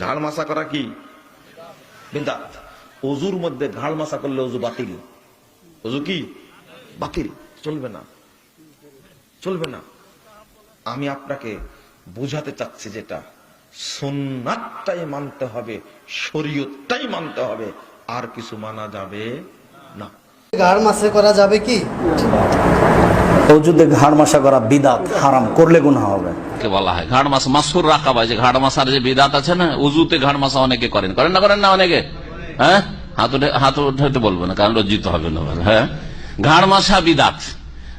ঘাড় মাসা করা কি? বিদাত অজুর মধ্যে ঘাড় মাসা করলে অজু বাতিল। অজু কি? বাতিল। চলবে না। চলবে না। আমি আপনাকে বোঝাতে চাচ্ছি যেটা। সোননাথটাই মানতে হবে, শরীয়তটাই মানতে হবে। আর কিছু মানা যাবে না। গাড় মাসে করা যাবে কি? অজুদে ঘাড় মাসা করা বিদাত হারাম করলে গুণা হবে। বলা হয়। ঘাড় মাসা মাসুর রাখাবা যে ঘাড় মাসার যে বিদাত আছে না উজুতে ঘাড় মাসা অনেকে করেন। করেন না করেন না অনেকে? হ্যাঁ? হাত উঠে হাত উঠাতে বলব না কারণ লজ্জিত হবে না হ্যাঁ? ঘাড় মাসা বিদাত।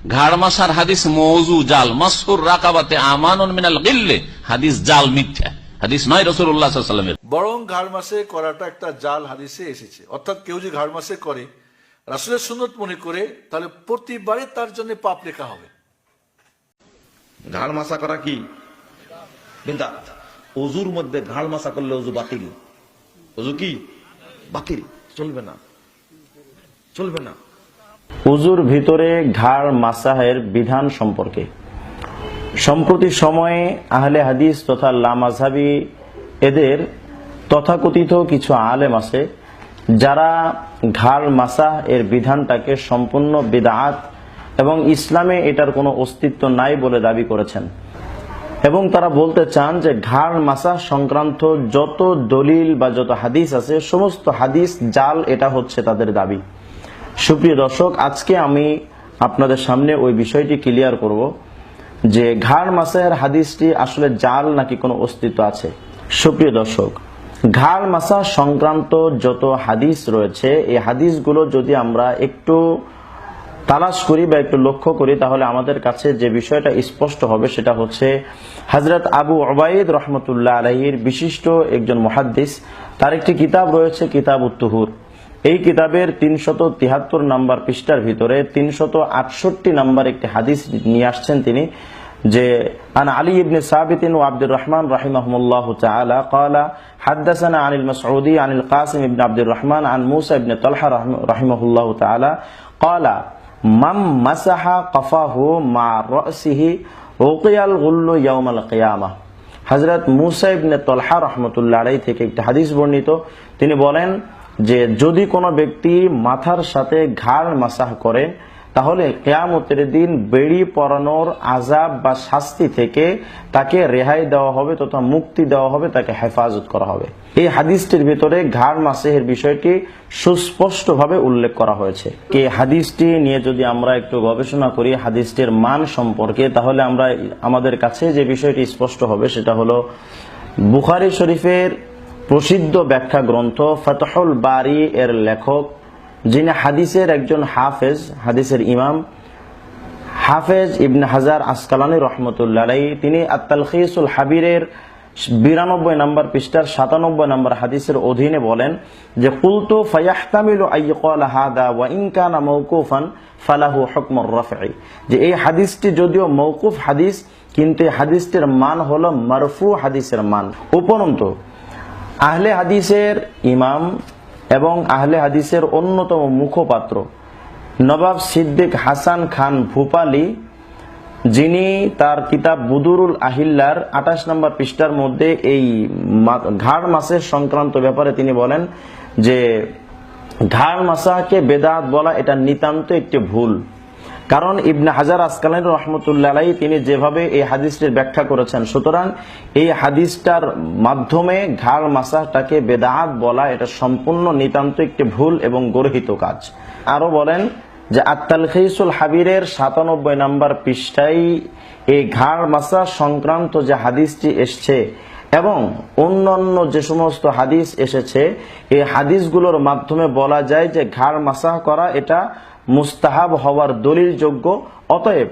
ঘাড় মাসার হাদিস মৌজু জাল মাসুর রাকাবাতে আমানুন মিনাল গিল্লে। হাদিস জাল মিথ্যা। হাদিস নয় রসুল্লাহ বরং ঘাড় মাসে করাটা একটা জাল হাদিসে এসেছে। অর্থাৎ কেউ যদি ঘাড় মাসে করে রাসুলের সুন্নত মনে করে তাহলে প্রতিবারে তার জন্য পাপ লেখা হবে। ঘাড় মাসা করা কি? বিদাত অজুর মধ্যে ঘাড় মাসা করলে অজু বাতিল। অজু কি? বাতিল। চলবে না। চলবে না। উজুর ভিতরে ঘাড় মাসাহের বিধান সম্পর্কে। সম্প্রতি সময়ে আহলে হাদিস তথা লামাজাবি এদের তথাকথিত কিছু আলেম আছে যারা ঘাড় মাসাহ এর বিধানটাকে সম্পূর্ণ বিদাত এবং ইসলামে এটার কোনো অস্তিত্ব নাই বলে দাবি করেছেন। এবং তারা বলতে চান যে ঘাড় মাসা সংক্রান্ত যত দলিল বা যত হাদিস আছে, সমস্ত হাদিস জাল এটা হচ্ছে তাদের দাবি। সুপ্রিয় দর্শক, আজকে আমি আপনাদের সামনে ওই বিষয়টি ক্লিয়ার করব যে ঘাড় মাসাহের হাদিসটি আসলে জাল নাকি কোনো অস্তিত্ব আছে। সুপ্রিয় দর্শক ঘাড় মাসা সংক্রান্ত যত হাদিস রয়েছে, এই হাদিসগুলো যদি আমরা একটু তালাশ করি বা একটু লক্ষ্য করি, তাহলে আমাদের কাছে যে বিষয়টা স্পষ্ট হবে সেটা হচ্ছে হজরত আবু ওবায়দ রহমতুল্লাহ আলহির বিশিষ্ট একজন মহাদ্দিস, তার একটি কিতাব রয়েছে কিতাব উত্তুহুর এই কিতাবের তিনশত তিহাত্তর নাম্বার পৃষ্ঠার ভিতরে তিনশত আটষট্টি নাম্বার একটি হাদিস নিয়ে আসছেন তিনি। যে আন আলী ইবনে সাবিতিন ও আব্দুর রহমান রাহিমাহুল্লাহ তাআলা قال حدثنا عن المسعودي عن القاسم ابن عبد الرحمن عن موسى ابن طلحه رحمه الله تعالى قال মাম মাসাহা কফাহু মা রসিহি ওকিয়াল গুল্লু ইয়াউমাল কিয়ামা হজরত মুসা ইবনে তলহা রহমতুল্লাহ আলাই থেকে একটি হাদিস বর্ণিত তিনি বলেন যে যদি কোনো ব্যক্তি মাথার সাথে ঘাড় মাসাহ করে তাহলে কেয়ামতের দিন বেড়ি পরানোর আজাব বা শাস্তি থেকে তাকে রেহাই দেওয়া হবে তথা মুক্তি দেওয়া হবে, তাকে হেফাজত করা হবে। এই হাদিসটির ভিতরে ঘাড় মাসেহের বিষয়টি সুস্পষ্টভাবে উল্লেখ করা হয়েছে। এই হাদিসটি নিয়ে যদি আমরা একটু গবেষণা করি হাদিসটির মান সম্পর্কে, তাহলে আমরা আমাদের কাছে যে বিষয়টি স্পষ্ট হবে সেটা হলো বুখারি শরীফের প্রসিদ্ধ ব্যাখ্যা গ্রন্থ ফতহুল বারি এর লেখক যিনি হাদিসের একজন হাফেজ, হাদিসের ইমাম, হাফেজ ইবনে হাজার আসকালানি রহমতুল্লাহ তিনি আত্তালখিসুল হাবিরের বিরানব্বই নম্বর পৃষ্ঠার সাতানব্বই নম্বর হাদিসের অধীনে বলেন যে, কুলতু ফায়াহতামিলু আইয়ুকাল হাদা ওয়া ইন কানা মাওকুফান ফালাহু হুকমুর রাফঈ। যে, এই হাদিসটি যদিও মৌকুফ হাদিস, কিন্তু এই হাদিসটির মান হলো মারফু হাদিসের মান। উপরন্তু, আহলে হাদিসের ইমাম এবং আহলে হাদিসের অন্যতম মুখপাত্র নবাব সিদ্দিক হাসান খান ভূপালি, যিনি তার কিতাব বুদুরুল আহিল্লার আঠাশ নম্বর পৃষ্ঠার মধ্যে এই ঘাড় মাসের সংক্রান্ত ব্যাপারে তিনি বলেন যে, ঘাড় মাসাকে বেদাত বলা এটা নিতান্ত একটি ভুল। কারণ ইবনে হাজার আসকালান রহমতুল্লাহ তিনি যেভাবে এই হাদিসটির ব্যাখ্যা করেছেন, সুতরাং এই হাদিসটার মাধ্যমে ঘাড় মাসাটাকে বেদাত বলা এটা সম্পূর্ণ নিতান্ত একটি ভুল এবং গর্হিত কাজ। আরও বলেন যে আত্তাল খিসুল হাবিরের সাতানব্বই নাম্বার পৃষ্ঠায় এই ঘাড় মাসা সংক্রান্ত যে হাদিসটি এসছে এবং অন্যান্য যে সমস্ত হাদিস এসেছে, এই হাদিসগুলোর মাধ্যমে বলা যায় যে ঘাড় মাসাহ করা এটা মুস্তাহাব হওয়ার দলিল যোগ্য। অতএব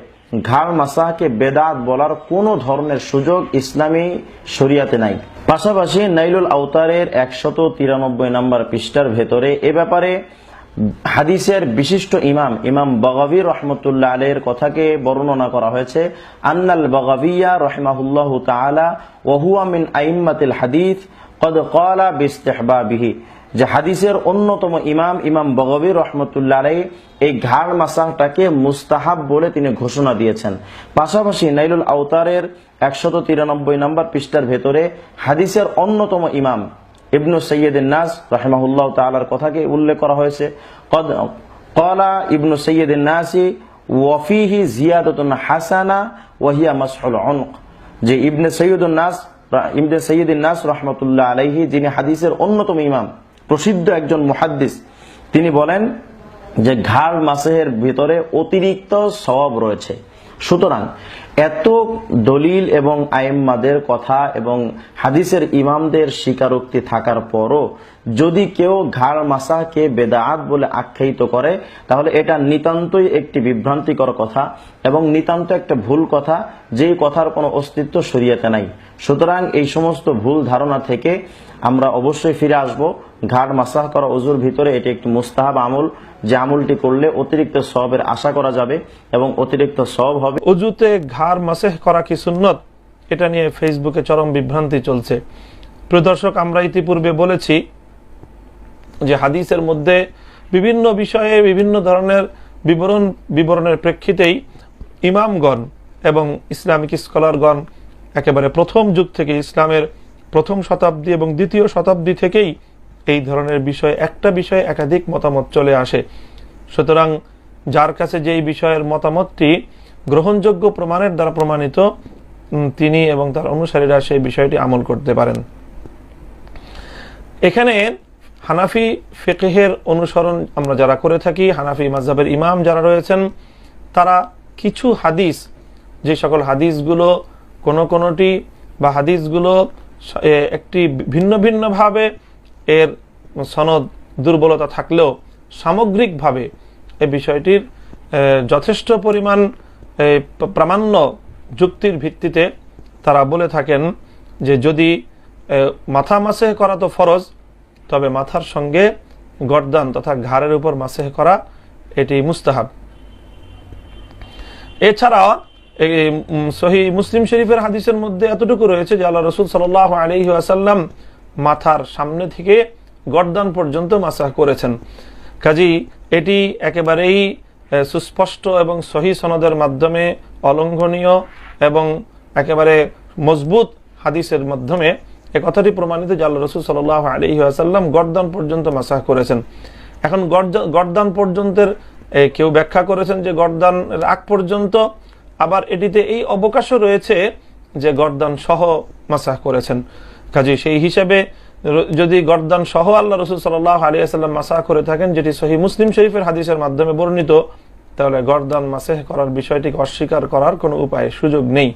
ঘাড় মাসাহকে বেদাত বলার কোনো ধরনের সুযোগ ইসলামী শরিয়াতে নাই। পাশাপাশি নাইলুল আওতারের একশত তিরানব্বই নম্বর পৃষ্ঠার ভেতরে এ ব্যাপারে হাদিসের বিশিষ্ট ইমাম ইমাম বগাভি রহমতুল্লাহ আলের কথাকে বর্ণনা করা হয়েছে, আন্নাল বগাভিয়া রহমাহুল্লাহ তাআলা ওহুয়া মিন আইম্মাতিল হাদিস, কদ ক্বালা বিস্তিহবাবিহি। যে হাদিসের অন্যতম ইমাম ইমাম বগবী রহমতুল্লাহ আলাই এই ঘাড় মাসাহটাকে মুস্তাহাব বলে তিনি ঘোষণা দিয়েছেন। পাশাপাশি নাইলুল আউতারের একশত তিরানব্বই নম্বর পৃষ্ঠার ভেতরে হাদিসের অন্যতম ইমাম ইবনু সৈয়দ নাস রাহেমাহুল্লাহ তালার কথাকে উল্লেখ করা হয়েছে। কলা ইবনু সৈয়দ নাসি ওয়ফিহি জিয়াদতুন হাসানা ওয়াহিয়া মাসহুল অনক যে ইবনে সৈয়দুল নাস, ইবনে সৈয়দ নাস রহমতুল্লাহ আলাইহি, যিনি হাদিসের অন্যতম ইমাম। প্রসিদ্ধ একজন মুহাদ্দিস তিনি বলেন যে ঘাড় মাসেহের ভিতরে অতিরিক্ত সব রয়েছে। সুতরাং এত দলিল এবং আইম্মাদের কথা এবং হাদিসের ইমামদের স্বীকারোক্তি থাকার পরও যদি কেউ ঘাড় মাসাকে বেদাত বলে আখ্যায়িত করে, তাহলে এটা নিতান্তই একটি বিভ্রান্তিকর কথা এবং নিতান্ত একটা ভুল কথা, যেই কথার কোনো অস্তিত্ব সরিয়েতে নাই। সুতরাং এই সমস্ত ভুল ধারণা থেকে আমরা অবশ্যই ফিরে আসব। ঘাড় মাসাহ করা অজুর ভিতরে এটি একটি মুস্তাহাব আমল। যে আমলটি করলে অতিরিক্ত সবের আশা করা যাবে এবং অতিরিক্ত সব হবে। অজুতে ঘাড় মাসেহ করা কি সুন্নত? এটা নিয়ে ফেসবুকে চরম বিভ্রান্তি চলছে। প্রদর্শক আমরা ইতিপূর্বে বলেছি যে হাদিসের মধ্যে বিভিন্ন বিষয়ে বিভিন্ন ধরনের বিবরণ, বিবরণের প্রেক্ষিতেই ইমামগণ এবং ইসলামিক স্কলারগণ একেবারে প্রথম যুগ থেকে ইসলামের প্রথম শতাব্দী এবং দ্বিতীয় শতাব্দী থেকেই এই ধরনের বিষয়, একটা বিষয়ে একাধিক মতামত চলে আসে। সুতরাং যার কাছে যেই বিষয়ের মতামতটি গ্রহণযোগ্য প্রমাণের দ্বারা প্রমাণিত তিনি এবং তার অনুসারীরা সেই বিষয়টি আমল করতে পারেন। এখানে হানাফি ফেকেহের অনুসরণ আমরা যারা করে থাকি, হানাফি মাঝহাবের ইমাম যারা রয়েছেন, তারা কিছু হাদিস, যে সকল হাদিসগুলো কোনো কোনোটি বা হাদিসগুলো একটি ভিন্ন ভিন্নভাবে এর সনদ দুর্বলতা থাকলেও সামগ্রিকভাবে এই বিষয়টির যথেষ্ট পরিমাণ প্রামাণ্য যুক্তির ভিত্তিতে তারা বলে থাকেন যে যদি মাথা মাসে করা তো ফরজ তবে মাথার সঙ্গে গর্দান তথা ঘাড়ের উপর মাসেহ করা এটি মুস্তাহাব। এছাড়াও এই, সহি মুসলিম শরীফের হাদিসের মধ্যে এতটুকু রয়েছে যে আল্লাহ রসুল সাল আলহি আসাল্লাম মাথার সামনে থেকে গর্দান পর্যন্ত মাসাহ করেছেন। কাজী, এটি একেবারেই সুস্পষ্ট এবং সহি সনদের মাধ্যমে অলঙ্ঘনীয় এবং একেবারে মজবুত হাদিসের মাধ্যমে এ কথাটি প্রমাণিত যে আল্লাহ রসুল সাল আলহি আসাল্লাম গর্দান পর্যন্ত মাসাহ করেছেন। এখন গর্দান পর্যন্তের কেউ ব্যাখ্যা করেছেন যে গর্দান আগ পর্যন্ত আবার এটিতে এই অবকাশও রয়েছে যে গর্দান সহ মাসাহ করেছেন। কাজে সেই হিসাবে যদি গর্দান সহ আল্লাহ রসুল সাল্লাহ আসাল্লাম মাসাহ করে থাকেন, যেটি সহি মুসলিম শরীফের হাদিসের মাধ্যমে বর্ণিত, তাহলে গর্দান মাসেহ করার বিষয়টিকে অস্বীকার করার কোনো উপায়, সুযোগ নেই।